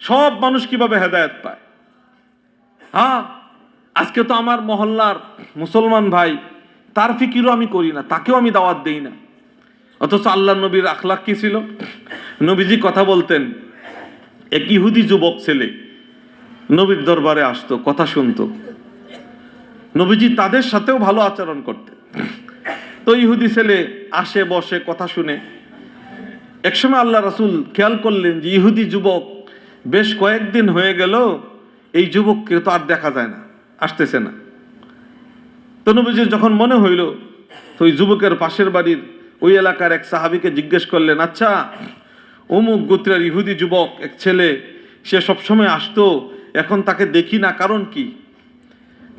সব মানুষ কীভাবে হেদায়েত পায়? হ্যাঁ আজকে তো আমার মহল্লার মুসলমান ভাই, তার ফিকিরও আমি করি না, তাকেও আমি দাওয়াত দেই না। অথচ আল্লাহ নবীর আখলাক কি ছিল? নবীজি কথা বলতেন, এক ইহুদি যুবক ছেলে নবীর দরবারে আসতো, কথা শুনতো। নবীজি তাদের সাথেও ভালো আচরণ করতেন। তো ইহুদি ছেলে আসে, বসে, কথা শুনে। একসময় আল্লাহ রাসুল খেয়াল করলেন যে ইহুদি যুবক বেশ কয়েকদিন হয়ে গেল, এই যুবককে তো আর দেখা যায় না, আসতেছে না। তো নবীজির যখন মনে হইল, তো ওই যুবকের পাশের বাড়ির ওই এলাকার এক সাহাবিকে জিজ্ঞেস করলেন আচ্ছা অমুক গোত্রের ইহুদি যুবক, এক ছেলে, সে সবসময় আসতো, এখন তাকে দেখি না, কারণ কি?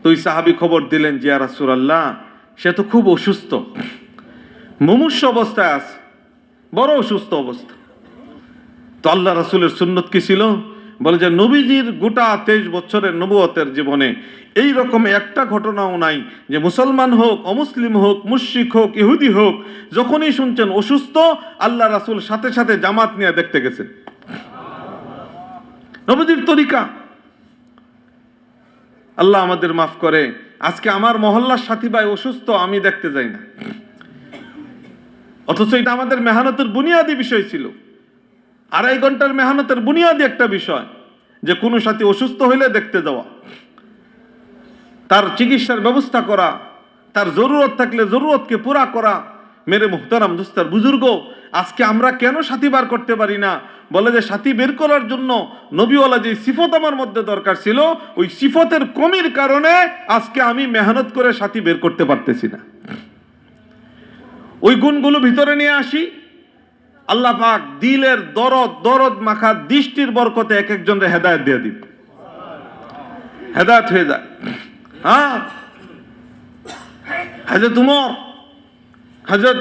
তো ওই সাহাবি খবর দিলেন জিয়া রাসূলুল্লাহ, সে তো খুব অসুস্থ। মুমূর্ষ অবস্থায় আছে, বড় অসুস্থ অবস্থা। তো আল্লাহ রাসুলের সুন্নত কি ছিল? বলে যে, নবীজির গোটা তেইশ বছরের নবুয়তের জীবনে এই রকম একটা ঘটনাও নাই যে মুসলমান হোক, অমুসলিম হোক, মুশরিক হোক, ইহুদি হোক, যখনই শুনছেন অসুস্থ, আল্লাহ রাসুল সাথে সাথে জামাত নিয়ে দেখতে গেছেন নবীজির তরিকা। আল্লাহ আমাদের মাফ করে, আজকে আমার মহল্লার সাথী ভাই অসুস্থ, আমি দেখতে যাই না। অথচ এটা আমাদের মেহনতের বুনিয়াদী বিষয় ছিল। আড়াই ঘণ্টার মেহনতের বুনিয়াদি একটা বিষয়, যে কোনো সাথী অসুস্থ হইলে দেখতে যাওয়া। তার চিকিৎসার ব্যবস্থা করা, তার জরুরত থাকলে জরুরতকে পুরা করা। মেরে মুহতারাম দুস্তার বুজুর্গ, আজকে আমরা কেন সাথী বার করতে পারি না? বলে যে সাথী বের করার জন্য নবীওয়ালা যে সিফত আমার মধ্যে দরকার ছিল, ওই সিফতের কমির কারণে আজকে আমি মেহনত করে সাথী বের করতে পারতেছি না। ওই গুণগুলো ভিতরে নিয়ে আসি আল্লাহ পাক দিলের দরদ দরদ মাখা দৃষ্টির বরকতে এক একজনের হেদায়ত দিয়ে দিন হেদায়ত হয়ে যায়। হ্যাঁ? হাজরত উমর হাজরত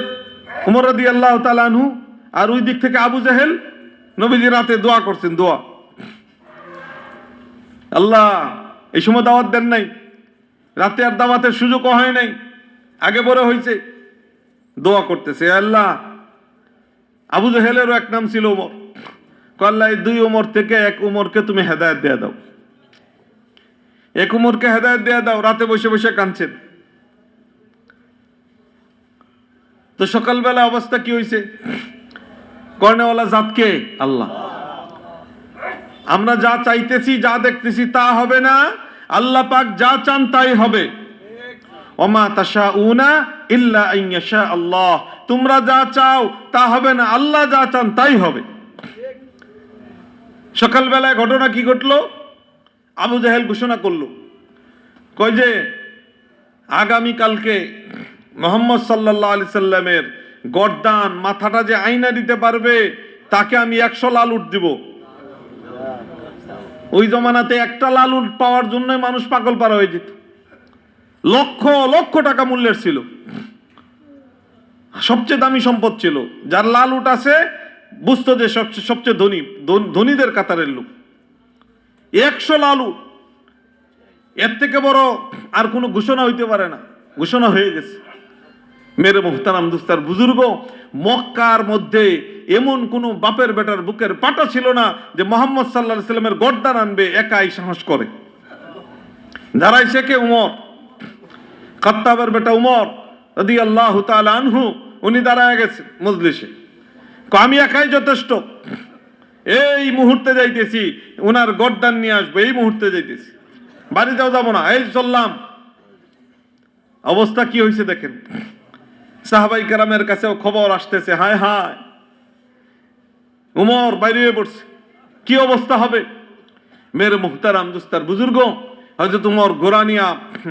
উমর রাদি আল্লাহ তালানহু আর ওই দিক থেকে আবু জাহেল নবীজি রাতে দোয়া করছেন, দোয়া। আল্লাহ, এই সময় দাওয়াত দেন নাই। রাতে আর দাওয়াতের সুযোগও হয় নাই। আগে বড় হয়েছে দোয়া করতেছে আল্লাহ আবু জাহেলেরও এক নাম ছিল উমর। কল্লা দুই উমর থেকে এক উমরকে তুমি হেদায়ত দেয়া দাও। এক উমরকে হেদায়ত দেয়া দাও, রাতে বসে বসে কাঁদছেন। তো সকালবেলা অবস্থা কি হয়েছে কর্নেওয়ালা জাতকে আল্লাহ। আমরা যা চাইতেছি, যা দেখতেছি তা হবে না। আল্লাহ পাক যা চান তাই হবে। ওমা তাশা উনা ইল্লা আইয়াশা আল্লাহ। তোমরা যা চাও তা হবে না, আল্লাহ যা চান তাই হবে। সকালবেলায় ঘটনা কি ঘটলো? আবু জাহেল ঘোষণা করল, কয় যে আগামীকালকে মোহাম্মদ সাল্লাহ আলি সাল্লামের গরদান মাথাটা যে আইনা দিতে পারবে, তাকে আমি একশো লাল উঠ দিব। ওই জমানাতে একটা লাল উঠ পাওয়ার জন্য মানুষ পাগল পারা হয়ে যেত। লক্ষ লক্ষ টাকা মূল্যের ছিল। সবচেয়ে দামি সম্পদ ছিল। যার লাল উট আছে, বুঝতো যে সবচেয়ে ধনী ধনীদের কাতারের লোক। একশো লাল উট। এর থেকে বড় আর কোনো ঘোষণা হইতে পারে না। ঘোষণা হয়ে গেছে। মেরে মুহতারাম দুস্তার বুজুর্গ, মক্কার মধ্যে এমন কোন বাপের বেটার বুকের পাটা ছিল না যে মোহাম্মদ সাল্লাহ সাল্লামের গর্দান আনবে, একাই সাহস করে। যারাই শেখে উমর খাত্তাবের বেটা উমর রদি আল্লাহ আনহু, উনি দাঁড়ায় গেছে মজলিসে। আমি একাই যথেষ্ট। এই মুহূর্তে যাইতেছি ওনার গড্ডান নিয়ে আসব, এই মুহূর্তে যাইতেছি। বাড়িতেও যাব না, এই চললাম। অবস্থা কি হয়েছে দেখেন। সাহাবাই কেরামের কাছেও খবর আসতেছে, হায় হায়, উমর বাইরে পড়ছে। কি অবস্থা হবে? মেয়ের মুহতারাম দুস্তার বুজুর্গ হয়তো তোমার গোরানিয়া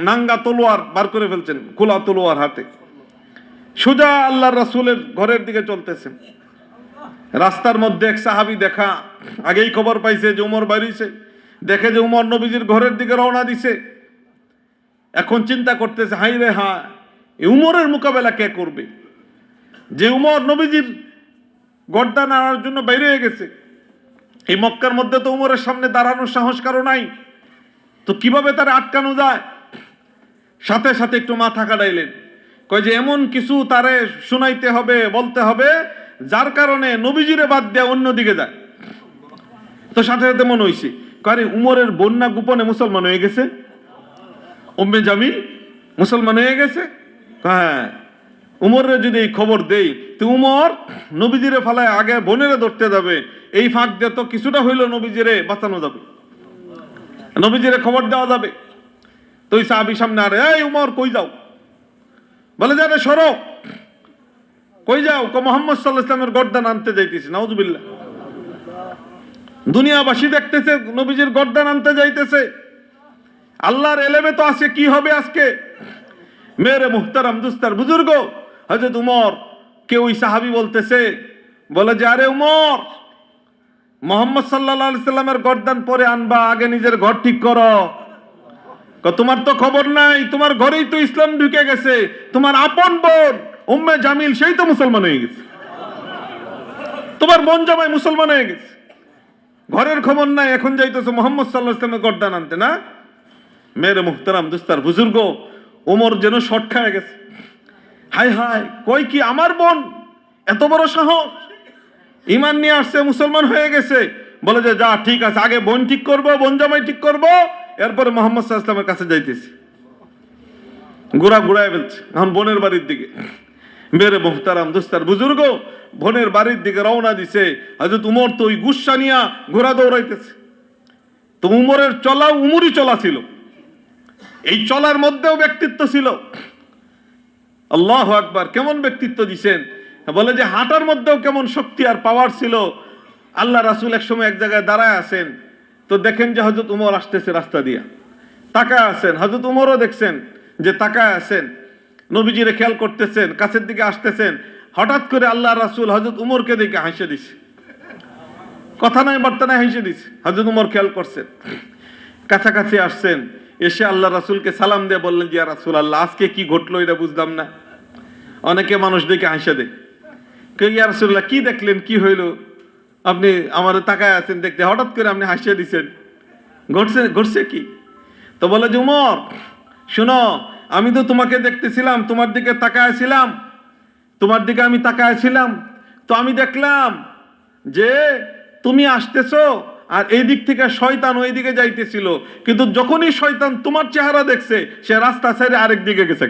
নাঙ্গা তলোয়ার বার করে ফেলছেন, খোলা তলোয়ার হাতে। সোজা আল্লাহ রাসূলের ঘরের দিকে চলতেছেন রাস্তার মধ্যে এক সাহাবি দেখা, আগেই খবর পাইছে যে উমর বাইরেছে। দেখে যে উমর নবীজির ঘরের দিকে রওনা দিছে। এখন চিন্তা করতেছে হাই রে হা এই উমরের মোকাবেলা কে করবে? যে উমর নবীজির গর্দান আনার জন্য বাইরে হয়ে গেছে। এই মক্কার মধ্যে তো উমরের সামনে দাঁড়ানোর সাহস কারও নাই। তো কীভাবে তারা আটকানো যায়? সাথে সাথে একটু মাথা কাটাইলেন। কয় যে এমন কিছু তারে শুনাইতে হবে, বলতে হবে, যার কারণে নবীজিরে বাদ দেয়া অন্যদিকে যায়। তো সাথে সাথে মনে হয়েছে কারে উমরের বন্যা গোপনে মুসলমান হয়ে গেছে? উম্মে জামিল মুসলমান হয়ে গেছে? হ্যাঁ উমরের যদি এই খবর দেই, তো উমর নবীজিরে ফালায় আগে বোনেরে ধরতে যাবে। এই ফাঁক দিয়ে তো কিছুটা হইল নবীজিরে বাঁচানো যাবে। নবীজিরে খবর দেওয়া যাবে। তো ওই সাহাবি সামনে আরে, এই উমর, কই যাও? বলে যাবে সরো। কই যাও? ক, মোহাম্মদ সাল্লাহ ইসলামের গর্দান আনতে যাইতেছি। নাউজুবিল্লাহ। দুনিয়াবাসী দেখতেছে, নবীজির গর্দান আনতে যাইতেছে। আল্লাহর এলেমে তো আজকে কি হবে আজকে? মেরে মুহতারাম, দুস্তার বুজুর্গ। হজরত উমর, কে ওই সাহাবি বলতেছে? বলে, যে আরে, উমর। মোহাম্মদ সাল্লাহ সাল্লামের গর্দান পরে আনবা, আগে নিজের ঘর ঠিক করো। তোমার তো খবর নাই, তোমার ঘরেই তো ইসলাম ঢুকে গেছে, তোমার আপন বোন, উম্মে জামিল, সেই তো মুসলমান হয়ে গেছে। তোমার বোন জামাই মুসলমান হয়ে গেছে। ঘরের খবর নাই, এখন যাইতেছে মোহাম্মদ সাল্লাহ ইসলামের গর্দান আনতে, না? মেরে মুহতারাম দুস্তার বুজুর্গ ওমর যেন শট খায় গেছে। হাই হাই কই কি আমার বোন? এত বড় সাহস। ইমান নিয়ে আসছে, মুসলমান হয়ে গেছে। বলে যে, যা, ঠিক আছে, আগে বোন ঠিক করব, বোন জামাই ঠিক করব, এরপরে মোহাম্মদ সাল্লাহ কাছে যাইতেছি। ঘোরা ঘুরায় ফেলছে, এখন বোনের বাড়ির দিকে। মেরে মোহতারাম, দুস্তার বুজুর্গ, বোনের বাড়ির দিকে রওনা দিছে। হয়তো উমর তো ওই গুসা নিয়া ঘোরা দৌড়াইতেছে। তো উমরের চলা উমরই চলা ছিল। এই চলার মধ্যেও ব্যক্তিত্ব ছিল। আল্লাহ আকবার, কেমন ব্যক্তিত্ব দিছেন? বলে যে হাঁটার মধ্যেও কেমন শক্তি আর পাওয়ার ছিল। আল্লাহ রাসুল এক সময় এক জায়গায় দাঁড়ায় আছেন। তো দেখেন যে হজরত উমর আসতেছে রাস্তা দিয়া। তাকায় আছেন। হজরত উমরও দেখছেন যে তাকায় আছেন। নবীজিরে খেয়াল করতেছেন, কাছের দিকে আসতেছেন। হঠাৎ করে আল্লাহ রাসুল হজরত উমরকে দেখে হাসে দিছে। কথা নাই, বার্তা নাই, হেসে দিছে। হজরত উমর খেয়াল করছেন। কাছাকাছি আসছেন। এসে আল্লাহ রাসুলকে সালাম দিয়ে বললেন যে রাসুল আল্লাহ আজকে কি ঘটলো এটা বুঝলাম না। অনেকে মানুষ দেখে হাসে দেয়। কেউ ইয়া কি দেখলেন? কি হইল? আপনি আমার তাকায় আছেন দেখতে, হঠাৎ করে আপনি হাসিয়ে দিচ্ছেন ঘটছে ঘটছে কি? তো বলে, যে উমর, শুনো, আমি তো তোমাকে দেখতেছিলাম, তোমার দিকে তাকায় ছিলাম, তোমার দিকে আমি তাকায় ছিলাম, তো আমি দেখলাম যে তুমি আসতেছো আর এই দিক থেকে শয়তান ওই দিকে যাইতেছিল। কিন্তু যখনই শয়তান তোমার চেহারা দেখছে, সে রাস্তা ছেড়ে আরেক দিকে গেছে।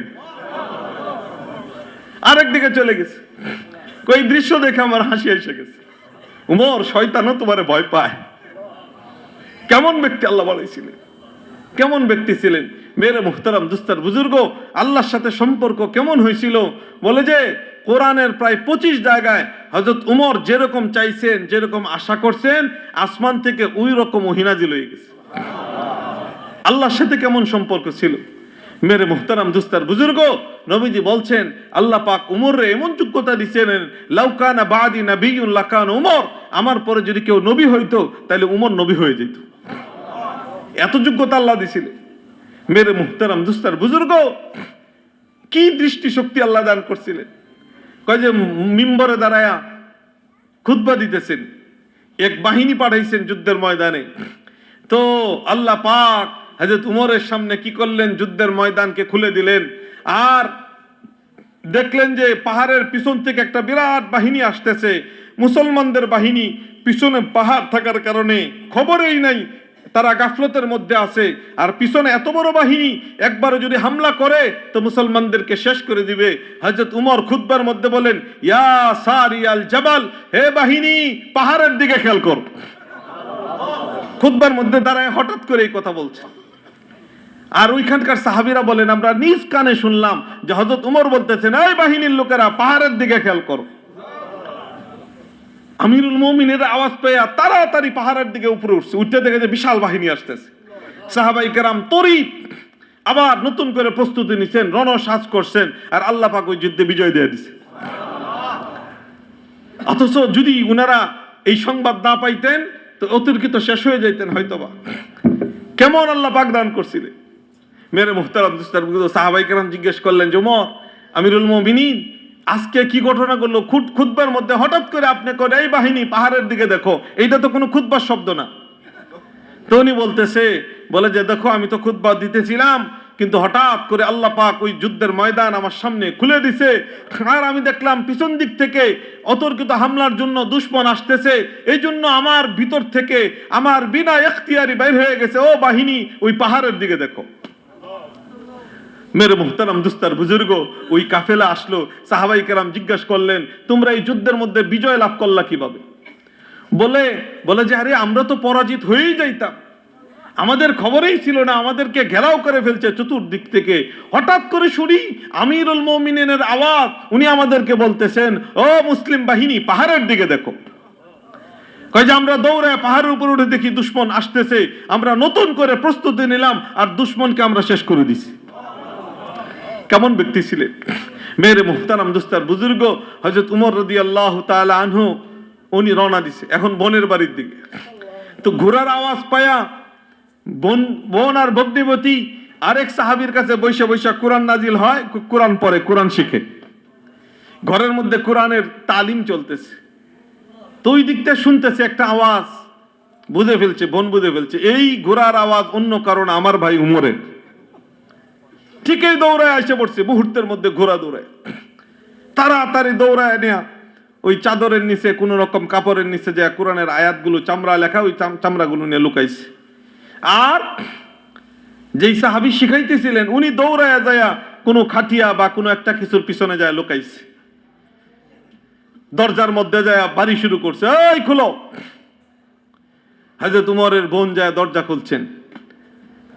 আরেক দিকে চলে গেছে। ওই দৃশ্য দেখে আমার হাসি এসে গেছে। উমর, শয়তানও তোমারে ভয় পায়। কেমন ব্যক্তি আল্লাহ বলেছিলেন কেমন ব্যক্তি ছিলেন? মেরে মুহতারাম, দুস্তার বুজুর্গ, আল্লাহর সাথে সম্পর্ক কেমন হয়েছিল? বলে যে, কোরআনের প্রায় পঁচিশ জায়গায় হজরত উমর যেরকম চাইছেন, যেরকম আশা করছেন, আসমান থেকে ওই রকম ওহিনাজিল হয়ে গেছে। আল্লাহর সাথে কেমন সম্পর্ক ছিল? মেরে মুহতারাম দুস্তার বুজুর্গ নবীজি বলছেন, আল্লাহ পাক উমরে এমন যোগ্যতা দিচ্ছেন লাউকানা বাদি নাবিউন লাকান উমর, আমার পরে যদি কেউ নবী হইতো তাহলে উমর নবী হয়ে যেত। এত যোগ্যতা আল্লাহ দিছিলেন। মেরে মুহতারাম দুস্তার বুজুর্গ, কি দৃষ্টি শক্তি আল্লাহ দান করছিলেন? কয় যে মিম্বরে দাঁড়ায়া খুতবা দিতেছেন, এক বাহিনী পাঠাইছেন যুদ্ধের ময়দানে। তো আল্লাহ পাক হজরত উমরের সামনে কি করলেন? যুদ্ধের ময়দানকে খুলে দিলেন। আর দেখলেন যে পাহাড়ের পিছন থেকে একটা বিরাট বাহিনী আসতেছে। মুসলমানদের বাহিনী পিছনে পাহাড় থাকার কারণে খবরেই নাই, তারা গাফলতের মধ্যে আছে। আর পিছনে এত বড় বাহিনী একবার যদি হামলা করে, তো মুসলমানদেরকে শেষ করে দিবে। হজরত উমর খুদ্বার মধ্যে বলেন, ইয়া সারিয়াল জাবাল, হে বাহিনী, পাহাড়ের দিকে খেয়াল কর। খুদ্বার মধ্যে দাঁড়ায় হঠাৎ করে এই কথা বলছে। আর ওইখানকার সাহাবিরা বলেন, আমরা নিজ কানে শুনলাম যে হজরত উমর বলতেছেন, এই বাহিনীর লোকেরা পাহাড়ের দিকে খেয়াল করো। আমিরুল মমিনের আওয়াজ পেয়ে তাড়াতাড়ি পাহাড়ের দিকে উপরে উঠছে। উঠতে দেখে যে বিশাল বাহিনী আসতেছে। সাহাবাই কেরাম তরিত আবার নতুন করে প্রস্তুতি নিচ্ছেন রণসাজ করছেন আর আল্লাহ পাক ওই যুদ্ধে বিজয় দিয়ে দিছে। অথচ যদি উনারা এই সংবাদ না পাইতেন, তো অতিরিক্ত শেষ হয়ে যাইতেন হয়তোবা। কেমন আল্লাহ পাক দান করছিলেন? মেরে মুখতারাম দুস্তার সাহাবাই কেরাম জিজ্ঞেস করলেন যে উমর আমিরুল মমিনিন, আজকে কি ঘটনা করল? খুদ খুদবার মধ্যে হঠাৎ করে আপনি করে এই বাহিনী, পাহাড়ের দিকে দেখো, এইটা তো কোনো খুদবার শব্দ না। তো উনি বলতেছে, বলে যে, দেখো, আমি তো খুদবা দিতেছিলাম, কিন্তু হঠাৎ করে আল্লাহ পাক ওই যুদ্ধের ময়দান আমার সামনে খুলে দিছে। আর আমি দেখলাম পিছন দিক থেকে অতর্কিত হামলার জন্য দুশ্মন আসতেছে। এই জন্য আমার ভিতর থেকে, আমার বিনা এখতিয়ারি বাইর হয়ে গেছে। ও বাহিনী, ওই পাহাড়ের দিকে দেখো। মেরে মুহতারাম দুস্তার বুজুর্গ, ওই কাফেলা আসলো, সাহাবাই কেরাম জিজ্ঞাসা করলেন, তোমরা এই যুদ্ধের মধ্যে বিজয় লাভ করলা কীভাবে? বলে বলে যে, আরে, আমরা তো পরাজিত হয়েই যাইতাম। আমাদের খবরেই ছিল না, আমাদেরকে ঘেরাও করে ফেলছে চতুর্দিক থেকে। হঠাৎ করে শুনি আমিরুল মমিনের আওয়াজ, উনি আমাদেরকে বলতেছেন, ও মুসলিম বাহিনী, পাহাড়ের দিকে দেখো। কয় যে, আমরা দৌড়ায় পাহাড়ের উপর উঠে দেখি দুশ্মন আসতেছে। আমরা নতুন করে প্রস্তুতি নিলাম, আর দুশ্মনকে আমরা শেষ করে দিছি। কেমন ব্যক্তি ছিলেন? মেরে মুহতারাম দুস্তার বুজুর্গ হজরত উমর রদি আল্লাহ আনহু, উনি রওনা দিছে, এখন বোনের বাড়ির দিকে। তো ঘোড়ার আওয়াজ পায়া বোন বোন আর ভগ্নিবতী আরেক সাহাবীর কাছে বৈশা বৈশা কোরআন নাজিল হয় কোরআন পড়ে, কোরআন শিখে। ঘরের মধ্যে কোরআনের তালিম চলতেছে। তো ওই দিকটা শুনতেছে একটা আওয়াজ, বুঝে ফেলছে, বোন বুঝে ফেলছে, এই ঘোড়ার আওয়াজ অন্য কারণ আমার ভাই উমরের। ঠিকই দৌড়ায় এসে পড়ছে, মুহূর্তের মধ্যে ঘোড়া দৌড়ায়। তাড়াতাড়ি দৌড়ায় নেয়া ওই চাদরের নিচে, কোন রকম কাপড়ের নিচে যে কোরআনের আয়াতগুলো, চামড়া লেখা, ওই চাম- চামড়াগুলো নিয়ে লুকাইছে। আর যেই সাহাবি শিখাইতেছিলেন, উনি দৌড়ায় যায়া কোনো খাটিয়া বা কোনো একটা কিছুর পিছনে যায় লুকাইছে। দরজার মধ্যে যায় বাড়ি শুরু করছে, এই, খুলো। হাজরত উমরের বোন যায় দরজা খুলছেন।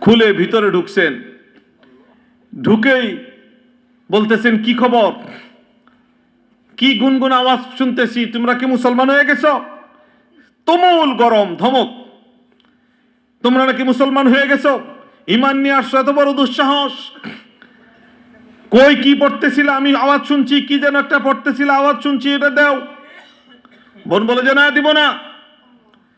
খুলে ভিতরে ঢুকছেন। ঢুকেই বলতেছেন, কি খবর? কি গুনগুন আওয়াজ শুনতেছি? তোমরা কি মুসলমান হয়ে গেছো? তুমুল গরম, ধমক। তোমরা নাকি মুসলমান হয়ে গেছ? ইমান নিয়ে আসছো, এত বড় দুঃসাহস। কই কি পড়তেছিল? আমি আওয়াজ শুনছি, কি যেন একটা পড়তেছিল, আওয়াজ শুনছি, এটা দাও। বোন বলে যে, না, দিব না।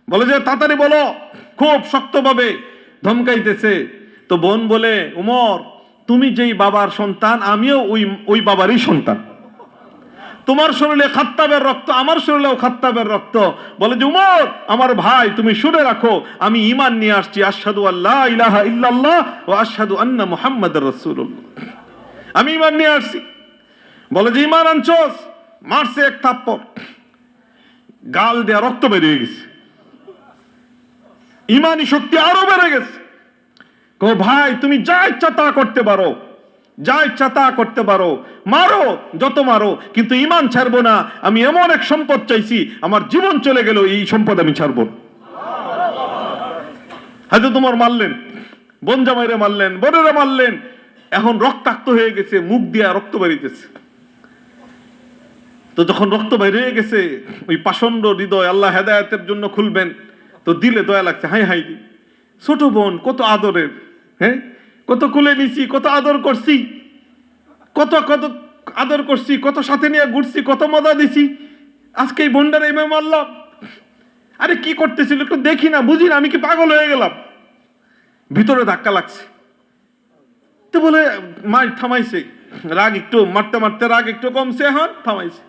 বলে যে, তাড়াতাড়ি বলো। খুব শক্তভাবে ধমকাইতেছে। তো বোন বলে, উমর তুমি যেই বাবার সন্তান, আমিও ওই ওই বাবারই সন্তান। তোমার শরীরে খাত্তাবের রক্ত, আমার শরীরেও খাত্তাবের রক্ত। বলে যে, উমর, আমার ভাই, তুমি শুনে রাখো, আমি ইমান নিয়ে আসছি। আশহাদু আল্লাহ ইলাহা ইল্লাল্লাহ ও আশহাদু আন্না মুহাম্মাদুর রাসূলুল্লাহ। আমি ইমান নিয়ে আসছি। বলে যে ইমান আনছস? মারছে এক থাপ্পড়। গাল দেয়া রক্ত বেরিয়ে গেছে। ইমানি শক্তি আরও বেড়ে গেছে। কো ভাই, তুমি যা ইচ্ছা তা করতে পারো। যা ইচ্ছা তা করতে পারো। মারো, যত মারো। কিন্তু ইমান ছাড়বো না। আমি এমন এক সম্পদ চাইছি, আমার জীবন চলে গেল, এই সম্পদ আমি ছাড়বো হয়তো তোমার মারলেন, বন জামাইরে মারলেন, বোনেরা মারলেন। এখন রক্তাক্ত হয়ে গেছে, মুখ দিয়া রক্ত বেরিতেছে। তো যখন রক্ত বাইরে হয়ে গেছে, ওই পাষণ্ড হৃদয় আল্লাহ হেদায়তের জন্য খুলবেন, তো দিলে দয়া লাগছে, হাই হাই ছোট বোন, কত আদরের। হ্যাঁ? কত কুলে নিছি কত আদর করছি, কত কত আদর করছি, কত সাথে নিয়ে ঘুরছি, কত মজা দিছি। আজকে এই বোনটার এমে মারলাম। আরে কি করতেছিল একটু দেখি না, বুঝি না, আমি কি পাগল হয়ে গেলাম। ভিতরে ধাক্কা লাগছে। তো বলে, মার, থামাইছে। রাগ একটু, মারতে মারতে রাগ একটু কমছে, এখন থামাইছে।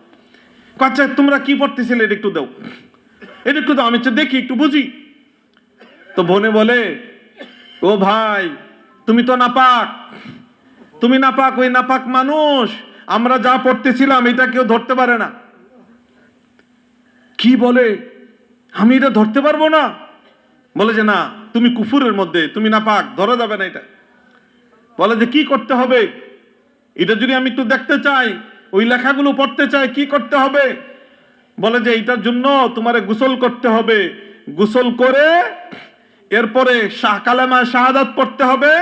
আচ্ছা তোমরা কি পড়তেছিলে, এটা একটু দাও। এটা একটু দাও, আমি দেখি, একটু বুঝি। তো বোনে বলে ও ভাই, তুমি তো নাপাক। তুমি নাপাক, ওই নাপাক মানুষ। আমরা যা পড়তেছিলাম, এটা কেউ ধরতে পারে না। কি বলে? আমি এটা ধরতে পারব না? বলে যে না, তুমি কুফুরের মধ্যে, তুমি নাপাক, ধরা যাবে না এটা। বলে যে কি করতে হবে? এটা যদি আমি একটু দেখতে চাই, ওই লেখাগুলো পড়তে চাই, কি করতে হবে? বলে যে এটার জন্য তোমারে গোসল করতে হবে। গোসল করে এরপরে শাহ কালেমা শাহাদাত পড়তে হবে,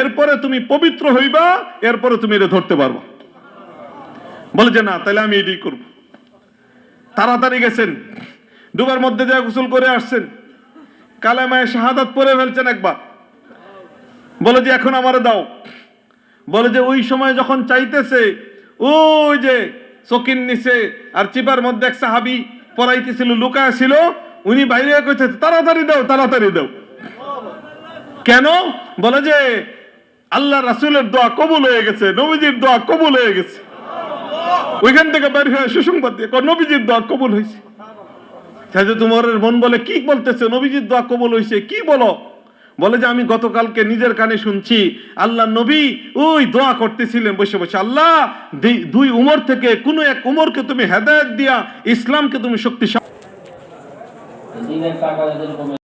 এরপরে তুমি পবিত্র হইবা, এরপরে তুমি এটা ধরতে পারবা। বলে যে না, তাহলে আমি এটাই করব। তাড়াতাড়ি গেছেন ডুবার মধ্যে যা গোসল করে আসছেন, কালেমায় শাহাদাত পরে ফেলছেন একবার। বলে যে, এখন আমারে দাও। বলে যে, ওই সময় যখন চাইতেছে, ওই যে চকির নিচে আর চিপার মধ্যে এক সাহাবি পড়াইতেছিল লুকায় ছিল, উনি বাইরে কইতেছে, তাড়াতাড়ি দাও তাড়াতাড়ি দাও। কেন? বলে যে আল্লাহ রাসুলের দোয়া কবুল হয়ে গেছে, নবীজির দোয়া কবুল হয়ে গেছে। ওইখান থেকে বের হয়ে সুসংবাদ দিয়ে নবীজির দোয়া কবুল হয়েছে। সাজে তোমার মন বলে, কি বলতেছে? নবীজির দোয়া কবুল হয়েছে, কি বলো? বলে যে, আমি গতকালকে নিজের কানে শুনছি, আল্লাহ নবী ওই দোয়া করতেছিলেন বসে বসে। আল্লাহ দুই উমর থেকে কোনো এক উমরকে তুমি হেদায়েত দিয়া, ইসলামকে তুমি শক্তিশালী